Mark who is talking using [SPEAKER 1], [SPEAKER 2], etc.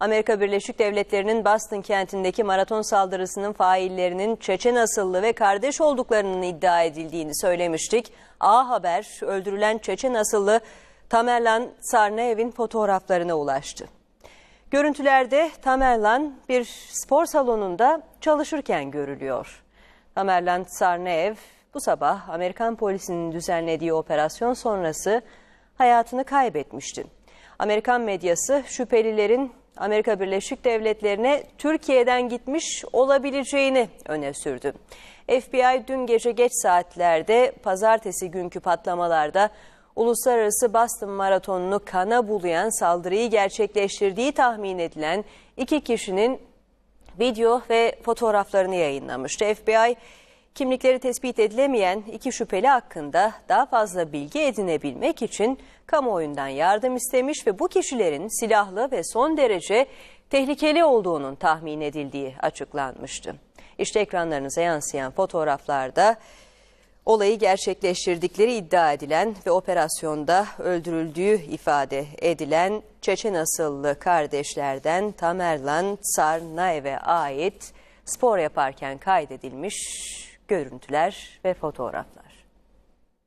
[SPEAKER 1] Amerika Birleşik Devletleri'nin Boston kentindeki maraton saldırısının faillerinin Çeçen asıllı ve kardeş olduklarının iddia edildiğini söylemiştik. A Haber öldürülen Çeçen asıllı Tamerlan Sarnaev'in fotoğraflarına ulaştı. Görüntülerde Tamerlan bir spor salonunda çalışırken görülüyor. Tamerlan Sarnaev bu sabah Amerikan polisinin düzenlediği operasyon sonrası hayatını kaybetmişti. Amerikan medyası şüphelilerin Amerika Birleşik Devletleri'ne Türkiye'den gitmiş olabileceğini öne sürdü. FBI dün gece geç saatlerde pazartesi günkü patlamalarda Uluslararası Boston Maratonu'nu kana bulayan saldırıyı gerçekleştirdiği tahmin edilen iki kişinin video ve fotoğraflarını yayınlamıştı. FBI kimlikleri tespit edilemeyen iki şüpheli hakkında daha fazla bilgi edinebilmek için kamuoyundan yardım istemiş ve bu kişilerin silahlı ve son derece tehlikeli olduğunun tahmin edildiği açıklanmıştı. İşte ekranlarınıza yansıyan fotoğraflarda olayı gerçekleştirdikleri iddia edilen ve operasyonda öldürüldüğü ifade edilen Çeçen asıllı kardeşlerden Tamerlan Sarnaev'e ait spor yaparken kaydedilmiş görüntüler ve fotoğraflar.